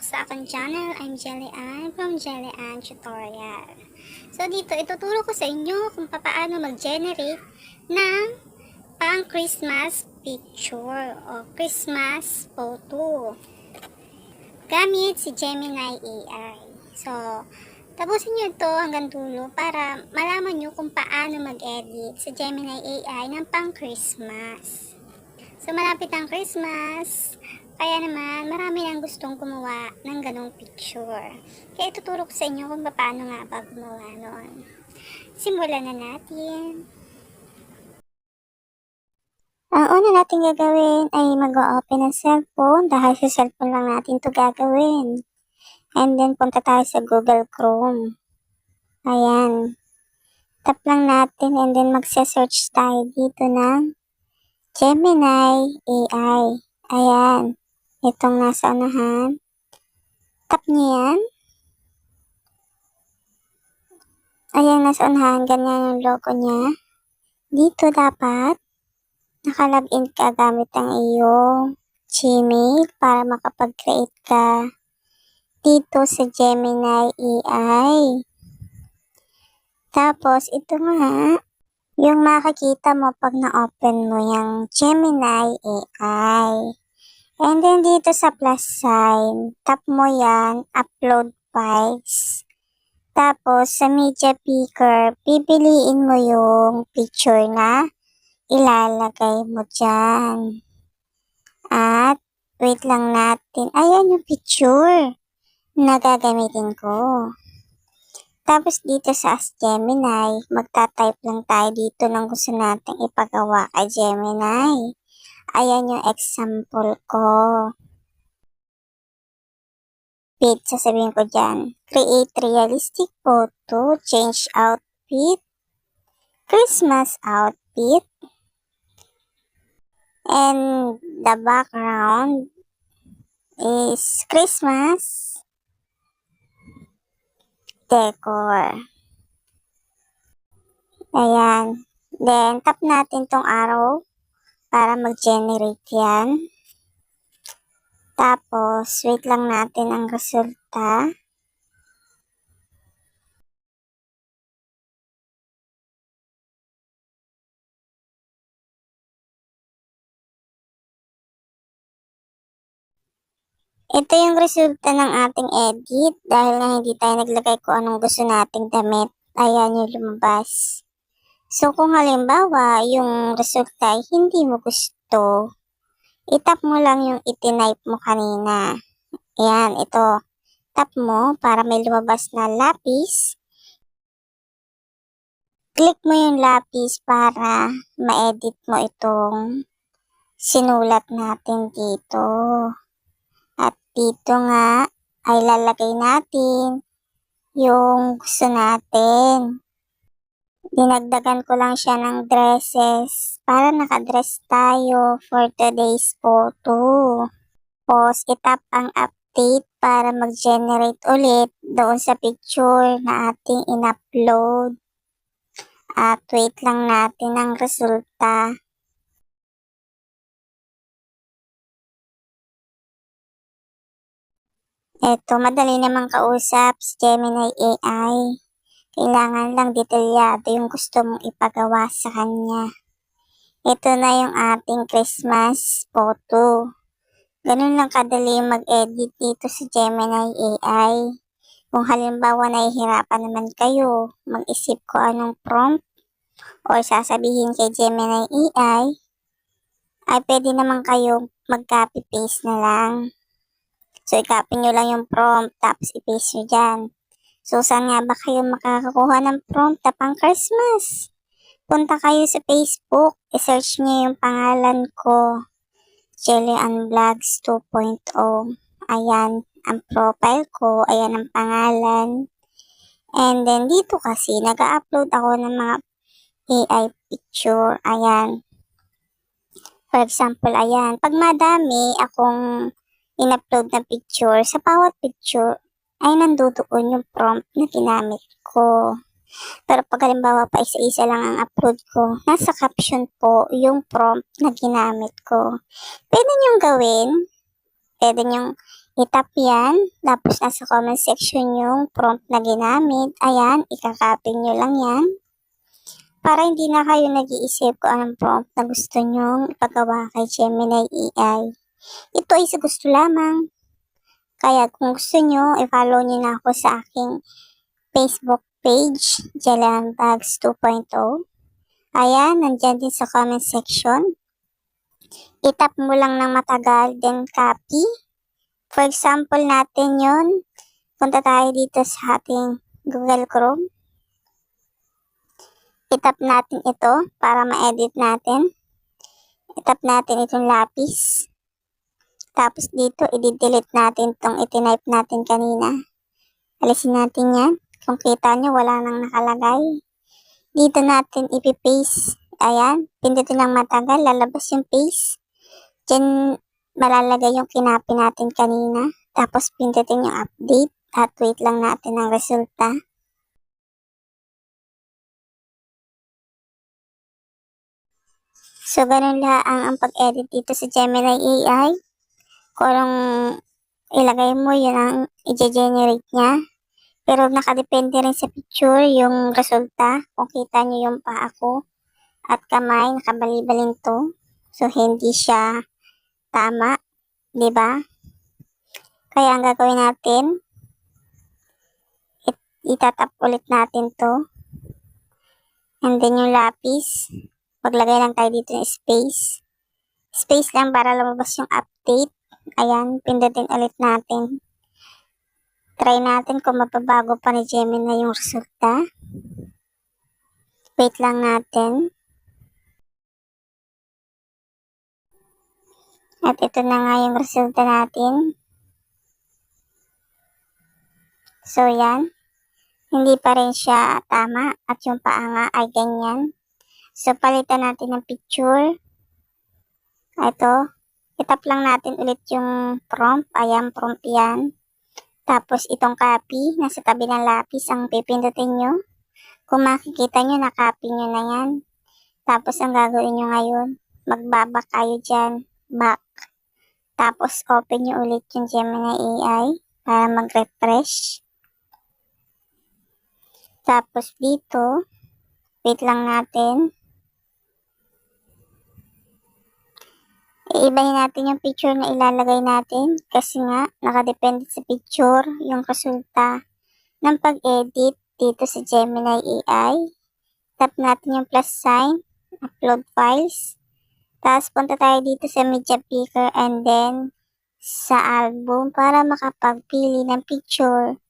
sa aking channel. I'm Jelly Ann from Jelly Ann Tutorial. So dito, ituturo ko sa inyo kung paano mag-generate ng pang Christmas picture o Christmas photo. Gamit si Gemini AI. So, tapusin nyo ito hanggang dulo para malaman nyo kung paano mag-edit sa Gemini AI ng pang Christmas. So, malapit ang Christmas. Kaya naman, marami nang gustong gumawa ng ganong picture. Kaya ituturo ko sa inyo kung paano nga ba gumawa noon. Simulan na natin. Ang una natin gagawin ay mag-open ng cellphone dahil sa cellphone lang natin to gagawin. And then, punta tayo sa Google Chrome. Ayan. Tap lang natin and then magse-search tayo dito ng Gemini AI. Ayan. Itong nasa unahan. Tap niyo yan. Ayan, nasa unahan. Ganyan yung logo niya. Dito dapat nakalagin ka gamit ang iyong Gmail para makapag-create ka dito sa Gemini AI. Tapos, ito nga, yung makikita mo pag na-open mo yung Gemini AI. And then dito sa plus sign, tap mo yan, upload files. Tapos sa media picker, pipiliin mo yung picture na ilalagay mo dyan. At wait lang natin. Ayan yung picture na gagamitin ko. Tapos dito sa Ask Gemini, magta-type lang tayo dito ng gusto nating ipagawa kay Gemini. Ayan yung example ko. Pit, sasabihin ko dyan. Create realistic photo, change outfit, Christmas outfit, and the background is Christmas decor. Ayan. Then, tap natin tong arrow para mag-generate yan. Tapos, wait lang natin ang resulta. Ito yung resulta ng ating edit dahil nga hindi tayo naglagay kung anong gusto nating damit. Ayan yung lumabas. So, kung halimbawa, yung resulta ay hindi mo gusto, itap mo lang yung itinipe mo kanina. Ayan, ito. Tap mo para may lumabas na lapis. Click mo yung lapis para ma-edit mo itong sinulat natin dito. At dito nga ay lalagay natin yung gusto natin. Dinagdagan ko lang siya ng dresses para nakadress tayo for today's photo. Tapos, itap ang update para mag-generate ulit doon sa picture na ating in-upload. At wait lang natin ang resulta. Eto, madali namang kausap si Gemini AI. Kailangan lang detalyado yung gusto mong ipagawa sa kanya. Ito na yung ating Christmas photo. Ganun lang kadali mag-edit dito sa Gemini AI. Kung halimbawa nahihirapan naman kayo, mag-isip ko anong prompt or sasabihin kay Gemini AI, ay pwede naman kayo mag-copy-paste na lang. So, i-copy nyo lang yung prompt, tapos i-paste nyo dyan. So, saan nga ba kayo makakakuha ng prompt na pang Christmas? Punta kayo sa Facebook, i-search nyo yung pangalan ko, Jelly Vlogs 2.0. Ayan, ang profile ko, ayan ang pangalan. And then, dito kasi, nag-upload ako ng mga AI picture. Ayan. For example, ayan. Pag madami akong in-upload na picture, sa bawat picture ay nandoon yung prompt na ginamit ko. Pero pag halimbawa pa isa-isa lang ang upload ko, nasa caption po yung prompt na ginamit ko. Pwede niyong gawin, pwede niyong itap yan. Tapos nasa comment section yung prompt na ginamit. Ayan, ikakopy nyo lang yan. Para hindi na kayo nag-iisip kung anong prompt na gusto nyong ipagawa kay Gemini AI. Ito ay sa gusto lamang. Kaya kung gusto nyo, i-follow nyo na ako sa aking Facebook page, Jalan Tags 2.0. Ayan, nandyan din sa comment section. Itap mo lang ng matagal, then copy. For example natin yon punta tayo dito sa ating Google Chrome. Itap natin ito para ma-edit natin. Itap natin itong lapis. Tapos dito, i-delete natin itong itinype natin kanina. Alisin natin yan. Kung kita nyo, wala nang nakalagay. Dito natin ipipaste. Ayan, pindutin lang matagal, lalabas yung paste. Diyan malalagay yung kinapi natin kanina. Tapos pindutin yung update at wait lang natin ang resulta. So, ganun lang ang pag-edit dito sa Gemini AI. Kung ilagay mo, yun ang i-generate niya. Pero nakadepende rin sa picture yung resulta. Kung kita nyo yung paa ko at kamay, nakabali-baling to. So, hindi siya tama. ba? Kaya ang gagawin natin, it itatap ulit natin to. And then yung lapis, maglagay lang tayo dito ng space. Space lang para lumabas yung update. Ayan, pindutin ulit natin. Try natin kung mapabago pa ni Gemini yung resulta. Wait lang natin. At ito na nga yung resulta natin. So, yan. Hindi pa rin siya tama at yung paa nga ay ganyan. So, palitan natin ng picture. Ito. Itap lang natin ulit yung prompt. Ayan, prompt yan. Tapos, itong copy, nasa tabi ng lapis ang pipindutin nyo. Kung makikita nyo, na-copy nyo na yan. Tapos, ang gagawin nyo ngayon, magbabak kayo dyan. Back. Tapos, open nyo ulit yung Gemini AI para mag-refresh. Tapos, dito, wait lang natin. Iibahin natin yung picture na ilalagay natin kasi nga, nakadepende sa picture yung resulta ng pag-edit dito sa Gemini AI. Tap natin yung plus sign, upload files. Tapos punta tayo dito sa media picker and then sa album para makapagpili ng picture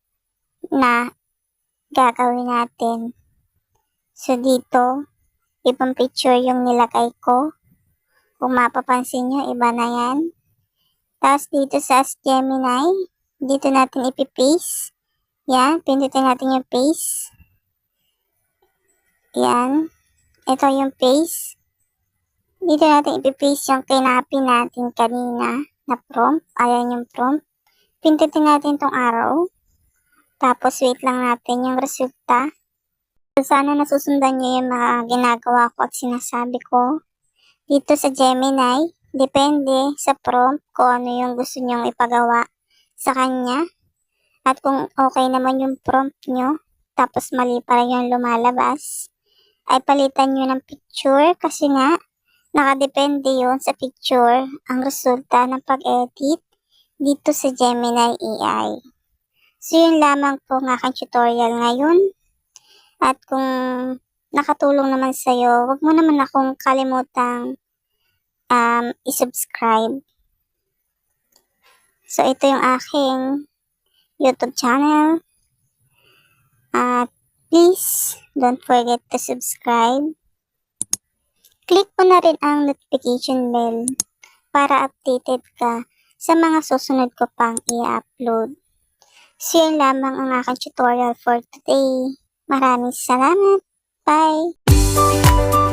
na gagawin natin. So dito, ibang picture yung nilagay ko. Kung mapapansin nyo, iba na yan. Tapos dito sa Gemini, dito natin ipipaste. Yan, pindutin natin yung paste. Yan. Ito yung paste. Dito natin ipipaste yung kinapi natin kanina na prompt. Ayan yung prompt. Pindutin natin tong arrow. Tapos wait lang natin yung resulta. Sana nasusundan nyo yung mga ginagawa ko at sinasabi ko dito sa Gemini, depende sa prompt kung ano yung gusto nyong ipagawa sa kanya. At kung okay naman yung prompt nyo, tapos mali pa rin yung lumalabas, ay palitan nyo ng picture kasi nga, nakadepende yon sa picture ang resulta ng pag-edit dito sa Gemini AI. So, yun lamang po ng aking tutorial ngayon. At kung nakatulong naman sa'yo, wag mo naman akong kalimutang um, isubscribe. So, ito yung aking YouTube channel. At please, don't forget to subscribe. Click mo na rin ang notification bell para updated ka sa mga susunod ko pang i-upload. So, yun lamang ang aking tutorial for today. Maraming salamat. Bye!